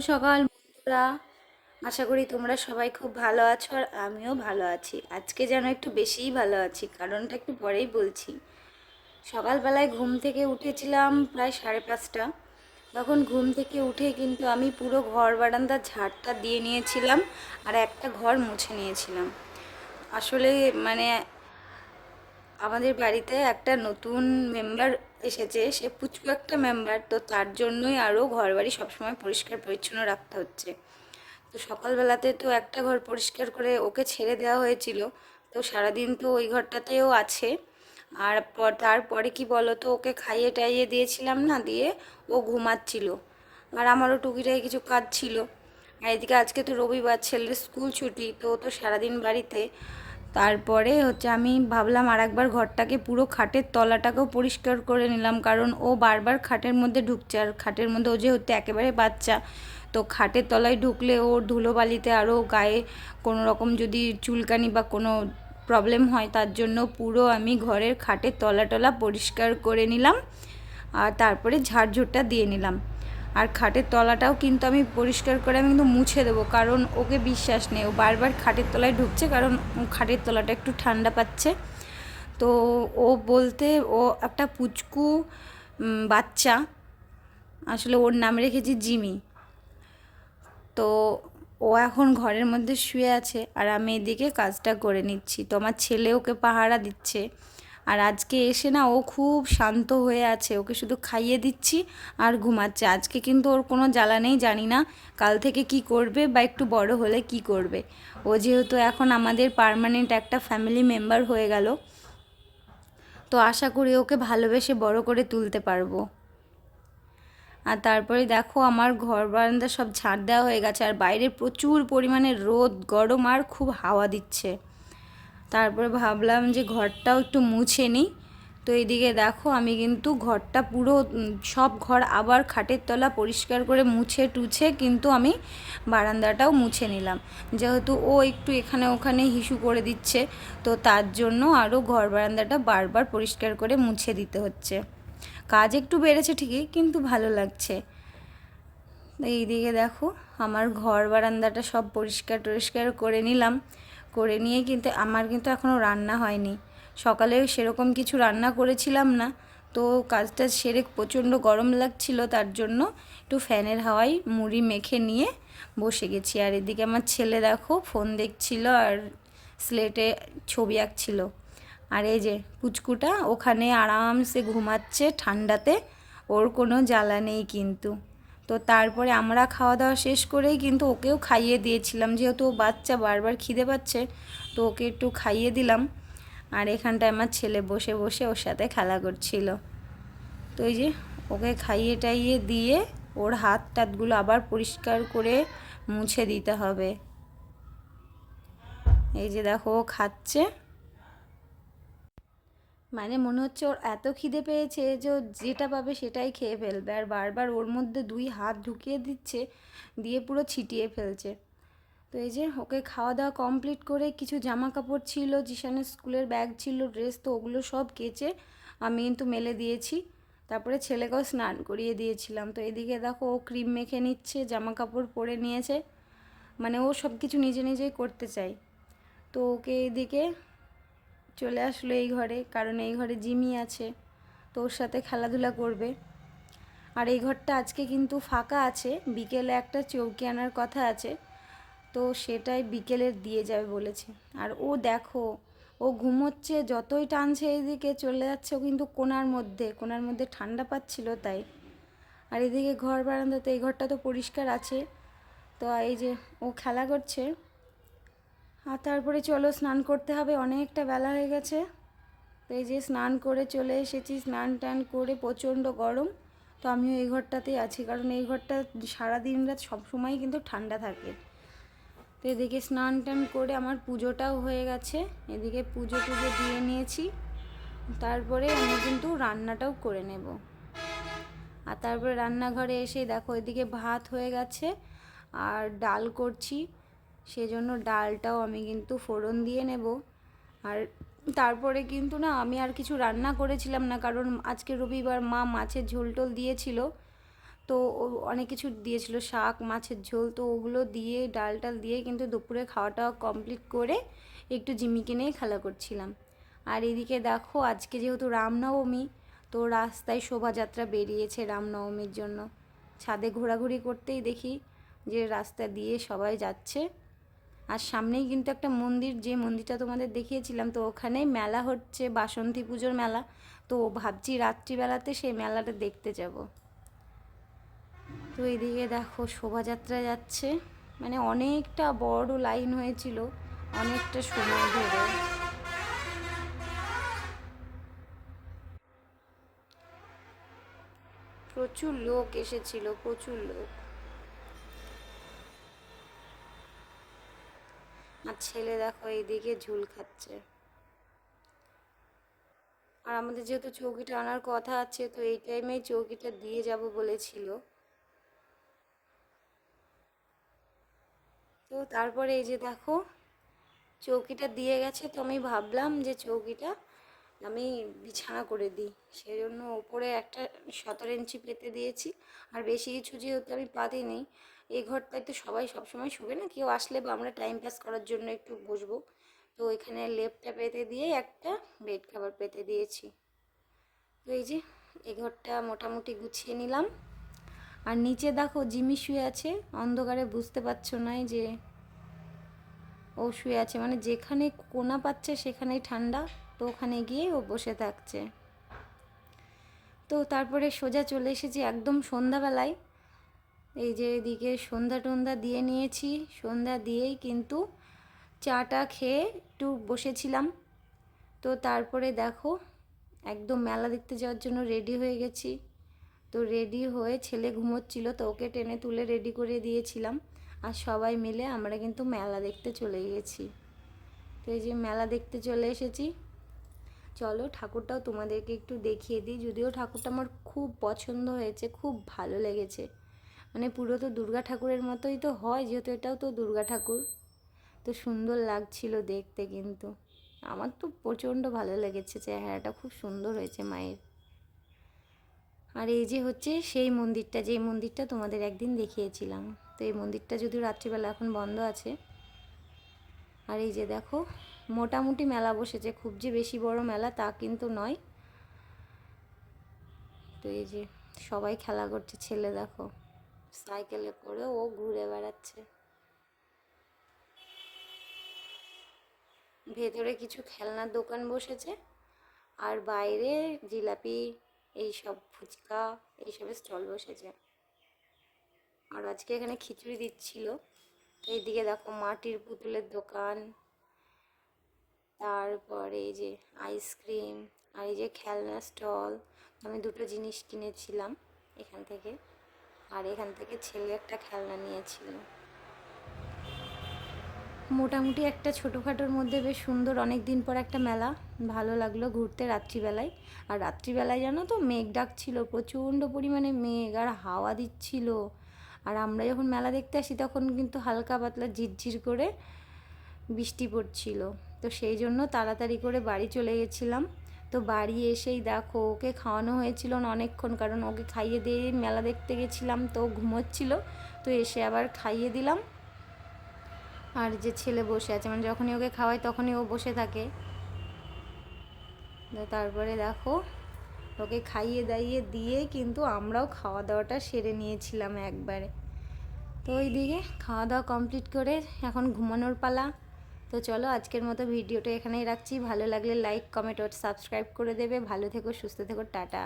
সকাল বন্ধুরা। আশা করি তোমরা সবাই খুব ভালো আছো আর আমিও ভালো আছি। আজকে যেন একটু বেশিই ভালো আছি, কারণটা একটু পরেই বলছি। সকালবেলায় ঘুম থেকে উঠেছিলাম প্রায় সাড়ে পাঁচটা। তখন ঘুম থেকে উঠে কিন্তু আমি পুরো ঘর বারান্দার ঝাড়টা দিয়ে নিয়েছিলাম আর একটা ঘর মুছে নিয়েছিলাম। আসলে মানে আমাদের বাড়িতে একটা নতুন মেম্বার এসেছে, সে পুচকু একটা মেম্বার তো তার জন্যই আরও ঘর বাড়ি সবসময় পরিষ্কার পরিচ্ছন্ন রাখতে হচ্ছে। তো সকালবেলাতে তো একটা ঘর পরিষ্কার করে ওকে ছেড়ে দেওয়া হয়েছিল, তো সারাদিন তো ওই ঘরটাতেও আছে। আর তারপরে কি বলো তো ওকে খাইয়ে টাইয়ে দিয়েছিলাম না, দিয়ে ও ঘুমাচ্ছিল। আর আমারও টুকিটাই কিছু কাজ ছিল। আর এদিকে আজকে তো রবিবার, ছেলের স্কুল ছুটি, তো তো সারাদিন বাড়িতে। তারপরে হচ্ছে আমি ভাবলাম আর একবার ঘরটাকে পুরো খাটের তলাটাকেও পরিষ্কার করে নিলাম, কারণ ও বারবার খাটের মধ্যে ঢুকছে আর খাটের মধ্যে ও যে যেহেতু একেবারে বাচ্চা, তো খাটের তলায় ঢুকলে ওর ধুলোবালিতে আরও গায়ে কোনো রকম যদি চুলকানি বা কোনো প্রবলেম হয়, তার জন্য পুরো আমি ঘরের খাটের তলা টলা পরিষ্কার করে নিলাম আর তারপরে ঝাড়ঝুড়টা দিয়ে নিলাম। আর খাটের তলাটাও কিন্তু আমি পরিষ্কার করে আমি কিন্তু মুছে দেবো, কারণ ওকে বিশ্বাস নেই। ও বারবার খাটের তলায় ঢুকছে, কারণ খাটের তলাটা একটু ঠান্ডা পাচ্ছে। তো ও বলতে ও একটা পুচকু বাচ্চা, আসলে ওর নাম রেখেছি জিমি। তো ও এখন ঘরের মধ্যে শুয়ে আছে আর আমি এদিকে কাজটা করে নিচ্ছি। তো আমার ছেলে ওকে পাহারা দিচ্ছে। আর আজকে এসে না ও খুব শান্ত হয়ে আছে। ওকে শুধু খাইয়ে দিচ্ছি আর ঘুমাচ্ছে। আজকে কিন্তু ওর কোনো জ্বালা নেই, জানি না কাল থেকে কি করবে বা একটু বড় হলে কি করবে। ও যেহেতু এখন আমাদের পারমানেন্ট একটা ফ্যামিলি মেম্বার হয়ে গেল, তো আশা করি ওকে ভালোবেসে বড় করে তুলতে পারব। আর তারপরে দেখো আমার ঘর বারান্দা সব ঝাড় দেওয়া হয়ে গেছে। আর বাইরে প্রচুর পরিমাণে রোদ, গরম আর খুব হাওয়া দিচ্ছে। তারপরে ভাবলাম যে ঘরটাও একটু মুছে নিই। তো এইদিকে দেখো আমি কিন্তু ঘরটা পুরো সব ঘর আবার খাটের তলা পরিষ্কার করে মুছে টুছে কিন্তু আমি বারান্দাটাও মুছে নিলাম। যেহেতু ও একটু এখানে ওখানে হিসু করে দিচ্ছে, তো তার জন্য আরও ঘর বারান্দাটা বারবার পরিষ্কার করে মুছে দিতে হচ্ছে। কাজ একটু বেড়েছে ঠিকই, কিন্তু ভালো লাগছে। এইদিকে দেখো আমার ঘর বারান্দাটা সব পরিষ্কার টরিষ্কার করে নিলাম। করে নিয়ে কিন্তু আমার কিন্তু এখনও রান্না হয়নি। সকালে সেরকম কিছু রান্না করেছিলাম না। তো কাজটা সেরে প্রচণ্ড গরম লাগছিল, তার জন্য একটু ফ্যানের হাওয়ায় মুড়ি মেখে নিয়ে বসে গেছি। আর এদিকে আমার ছেলে দেখো, ফোন দেখছিল আর স্লেটে ছবি আঁকছিল। আর এই যে পুচকুটা, ওখানে আরামসে ঘুমাচ্ছে ঠান্ডাতে, ওর কোনো জ্বালা নেই কিন্তু। তো তারপরে আমরা খাওয়া দাওয়া শেষ করেই কিন্তু ওকেও খাইয়ে দিয়েছিলাম। যেহেতু ও বাচ্চা, বারবার খিদে পাচ্ছে, তো ওকে একটু খাইয়ে দিলাম। আর এখানটায় আমার ছেলে বসে বসে ওর সাথে খেলা করছিল। তো এই যে ওকে খাইয়ে টাইয়ে দিয়ে ওর হাত টাতগুলো আবার পরিষ্কার করে মুছে দিতে হবে। এই যে দেখো ও খাচ্ছে। মানে মনে হচ্ছে ওর এত খিদে পেয়েছে যে ও যেটা পাবে সেটাই খেয়ে ফেলবে। আর বারবার ওর মধ্যে দুই হাত ঢুকিয়ে দিচ্ছে, দিয়ে পুরো ছিটিয়ে ফেলছে। তো এই যে ওকে খাওয়া দাওয়া কমপ্লিট করে কিছু জামা কাপড় ছিল, জিশানের স্কুলের ব্যাগ ছিল ড্রেস তো ওগুলো সব কেচে আমি কিন্তু মেলে দিয়েছি। তারপরে ছেলেকেও স্নান করিয়ে দিয়েছিলাম। তো এদিকে দেখো ও ক্রিম মেখে নিচ্ছে জামা কাপড় পরে নিয়েছে। মানে ও সব কিছু নিজে নিজেই করতে চায়। তো ওকে এদিকে চলে আসলো এই ঘরে, কারণ এই ঘরে জিমি আছে, তো ওর সাথে খেলাধুলা করবে। আর এই ঘরটা আজকে কিন্তু ফাঁকা আছে, বিকেলে একটা চৌকি আনার কথা আছে, তো সেটাই বিকেলে দিয়ে যাবে বলেছে। আর ও দেখো, ও ঘুমোচ্ছে, যতই টানছে এইদিকে চলে যাচ্ছে, ও কিন্তু কোনার মধ্যে কোনার মধ্যে ঠান্ডা পাচ্ছিল তাই। আর এদিকে ঘর বারান্দাতে, এই ঘরটা তো পরিষ্কার আছে, তো এই যে ও খেলা করছে আর তারপরে চলো স্নান করতে হবে, অনেকটা বেলা হয়ে গেছে। তো এই যে স্নান করে চলে এসেছি, স্নান টান করে প্রচণ্ড গরম। তো আমিও এই ঘরটাতেই আছি, কারণ এই ঘরটা সারাদিন রাত সবসময় কিন্তু ঠান্ডা থাকে। তো এদিকে স্নান টান করে আমার পুজোটাও হয়ে গেছে, এদিকে পুজো টুজো দিয়ে নিয়েছি। তারপরে আমি কিন্তু রান্নাটাও করে নেব। আর তারপরে রান্নাঘরে এসে দেখো এদিকে ভাত হয়ে গেছে, আর ডাল করছি। সেজন্য ডালটাও আমি কিন্তু ফোড়ন দিয়ে নেব। আর তারপরে কিন্তু না আমি আর কিছু রান্না করেছিলাম না, কারণ আজকে রবিবার মা মাছের ঝোল টোল দিয়েছিল। তো অনেক কিছু দিয়েছিল, শাক, মাছের ঝোল, তো ওগুলো দিয়ে, ডাল টাল দিয়ে কিন্তু দুপুরে খাওয়াটা কমপ্লিট করে একটু জিমিকে নিয়ে খেলা করছিলাম। আর এদিকে দেখো আজকে যেহেতু রামনবমী, তো রাস্তায় শোভাযাত্রা বেরিয়েছে রামনবমীর জন্য। ছাদে ঘোরাঘুরি করতেই দেখি যে রাস্তা দিয়ে সবাই যাচ্ছে। আর সামনেই কিন্তু একটা মন্দির, যে মন্দিরটা তোমাদের দেখিয়েছিলাম, তো ওখানে মেলা হচ্ছে, বাসন্তী পুজোর মেলা। তো ভাবছি রাত্রিবেলাতে সেই মেলাটা দেখতে যাব। তো এদিকে দেখো শোভাযাত্রা যাচ্ছে। মানে অনেকটা বড় লাইন হয়েছিল, অনেকটা সময় ধরে। প্রচুর লোক এসেছিল, প্রচুর লোক। আর ছেলে দেখো এইদিকে ঝুল খাচ্ছে। আর আমাদের যেহেতু চৌকিটা আনার কথা আছে, তো এই টাইমেই চৌকিটা দিয়ে যাব বলেছিল। তো তারপরে এই যে দেখো, চৌকিটা দিয়ে গেছে, তো আমি ভাবলাম যে চৌকিটা আমি বিছানা করে দিই। সেই জন্য ওপরে একটা সতেরো ইঞ্চি পেতে দিয়েছি, আর বেশি কিছু যেহেতু আমি পাতিনি এই ঘরটায় তো সবাই সবসময় শোবে না। কেউ আসলে বা আমরা টাইম পাস করার জন্য একটু বসবো। তো এখানে লেপটা পেতে দিয়ে একটা বেড খাবার পেতে দিয়েছি। তো এই যে, এই ঘরটা মোটামুটি গুছিয়ে নিলাম। আর নিচে দেখো জিমি শুয়ে আছে। অন্ধকারে বুঝতে পারছ না যে, ও শুয়ে আছে। মানে যেখানে কোনা পাচ্ছে সেখানেই ঠান্ডা। তো ওখানে গিয়ে ও বসে থাকছে। তো তারপরে সোজা চলে এসেছি একদম সন্ধ্যাবেলায়। এই যে এদিকে সন্ধ্যা টন্ধা দিয়ে নিয়েছি। সন্ধ্যা দিয়েই কিন্তু চাটা খেয়ে একটু বসেছিলাম। তো তারপরে দেখো, একদম মেলা দেখতে যাওয়ার জন্য রেডি হয়ে গেছি। তো রেডি হয়ে ছেলে ঘুমোচ্ছিল, তো ওকে টেনে তুলে রেডি করে দিয়েছিলাম। আর সবাই মিলে আমরা কিন্তু মেলা দেখতে চলে গেছি। তো এই যে মেলা দেখতে চলে এসেছি। চলো ঠাকুরটাও তোমাদেরকে একটু দেখিয়ে দিই। যদিও ঠাকুরটা আমার খুব পছন্দ হয়েছে, খুব ভালো লেগেছে। মানে পুরো তো দুর্গা ঠাকুরের মতোই তো হয়, যেহেতু এটাও তো দুর্গা ঠাকুর। তো সুন্দর লাগছিল দেখতে কিন্তু। আমার তো প্রচণ্ড ভালো লেগেছে চেহারাটা, খুব সুন্দর হয়েছে মায়ের। আর এই যে হচ্ছে সেই মন্দিরটা যেই মন্দিরটা তোমাদের একদিন দেখিয়েছিলাম। তো এই মন্দিরটা যদিও রাত্রিবেলা এখন বন্ধ আছে, আর এই যে দেখো, মোটামুটি মেলা বসেছে। খুব যে বেশি বড় মেলা তা কিন্তু নয়। তো এই যে সবাই খেলা করছে, ছেলে দেখো। সাইকেলে করে ও ঘুরে বেড়াচ্ছে। ভেতরে কিছু খেলনার দোকান বসেছে আর বাইরে জিলাপি, এইসব ফুচকা এইসবের স্টল বসেছে। আর আজকে এখানে খিচুড়ি দিচ্ছিল। এইদিকে দেখো মাটির পুতুলের দোকান, তারপরে এই যে আইসক্রিম আর এই যে খেলনা স্টল। আমি দুটো জিনিস কিনেছিলাম এখান থেকে। আর এখান থেকে ছেলে একটা খেলনা নিয়েছিল। মোটামুটি একটা ছোটোখাটোর মধ্যে বেশ সুন্দর অনেক দিন পর একটা মেলা। ভালো লাগল ঘুরতে রাত্রিবেলায়। আর রাত্রিবেলায় জানো তো মেঘ ডাকছিল, প্রচণ্ড পরিমাণে মেঘ আর হাওয়া দিচ্ছিল। আর আমরা যখন মেলা দেখতে আসি তখন কিন্তু হালকা পাতলা ঝিরঝির করে বৃষ্টি পড়ছিল। তো সেই জন্য তাড়াতাড়ি করে বাড়ি চলে গেছিলাম। তো বাড়ি এসেই দেখো, ওকে খাওয়ানো হয়েছিল না অনেকক্ষণ, কারণ ওকে খাইয়ে দিয়ে মেলা দেখতে গেছিলাম তো ঘুমোচ্ছিল, তো এসে আবার খাইয়ে দিলাম। আর যে ছেলে বসে আছে মানে যখনই ওকে খাওয়াই তখনই ও বসে থাকে। তারপরে দেখো, ওকে খাইয়ে দাইয়ে দিয়ে কিন্তু আমরাও খাওয়া দাওয়াটা সেরে নিয়েছিলাম একবারে। তো ওই দিকে খাওয়া দাওয়া কমপ্লিট করে এখন ঘুমানোর পালা। তো চলো আজকের মতো ভিডিওটা এখানেই রাখছি। ভালো লাগলে লাইক কমেন্ট ও সাবস্ক্রাইব করে দেবে। ভালো থেকো, সুস্থ থেকো, টাটা।